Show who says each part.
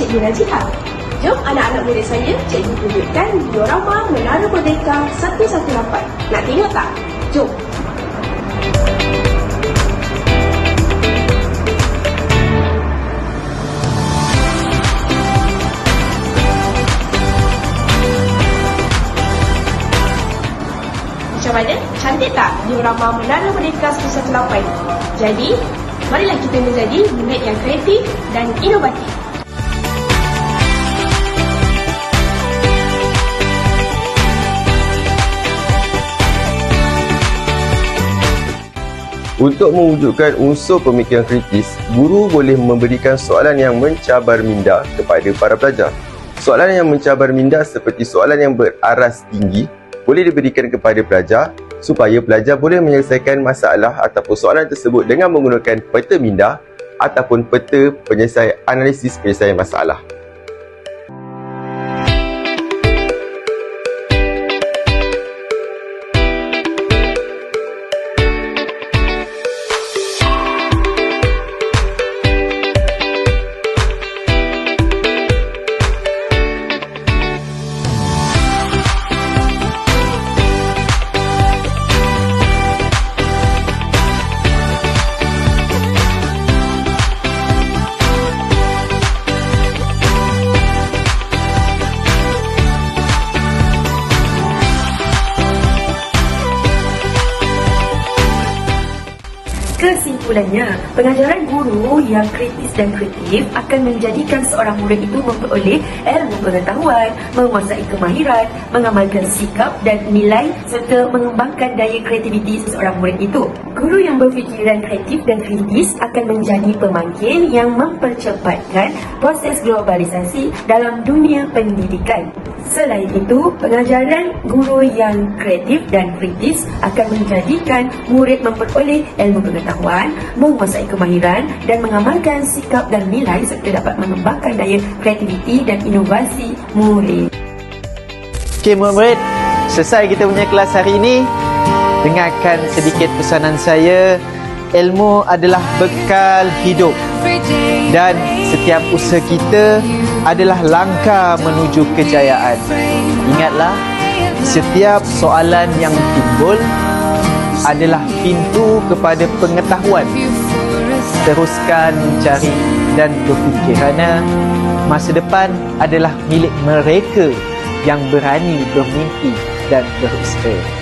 Speaker 1: nasihat. Jom anak-anak murid saya, cikgu tunjukkan diorama Menara Merdeka 118. Nak tengok tak? Jom. Macam mana? Cantik tak diorama Menara Merdeka 118? Jadi, marilah kita menjadi murid yang kreatif dan inovatif.
Speaker 2: Untuk mewujudkan unsur pemikiran kritis, guru boleh memberikan soalan yang mencabar minda kepada para pelajar. Soalan yang mencabar minda seperti soalan yang beraras tinggi boleh diberikan kepada pelajar supaya pelajar boleh menyelesaikan masalah ataupun soalan tersebut dengan menggunakan peta minda ataupun peta penyelesaian analisis penyelesaian masalah.
Speaker 3: Kesimpulannya, pengajaran guru yang kritis dan kreatif akan menjadikan seorang murid itu memperoleh ilmu pengetahuan, menguasai kemahiran, mengamalkan sikap dan nilai serta mengembangkan daya kreativiti seseorang murid itu. Guru yang berfikiran kreatif dan kritis akan menjadi pemanggil yang mempercepatkan proses globalisasi dalam dunia pendidikan. Selain itu, pengajaran guru yang kreatif dan kritis akan menjadikan murid memperoleh ilmu pengetahuan, menguasai kemahiran dan mengamalkan sikap dan nilai serta dapat mengembangkan daya kreativiti dan inovasi murid.
Speaker 4: Okey murid-murid, selesai kita punya kelas hari ini. Dengarkan sedikit pesanan saya. Ilmu adalah bekal hidup dan setiap usaha kita adalah langkah menuju kejayaan. Ingatlah, setiap soalan yang timbul adalah pintu kepada pengetahuan. Teruskan mencari dan berfikir kerana masa depan adalah milik mereka yang berani bermimpi dan berusaha.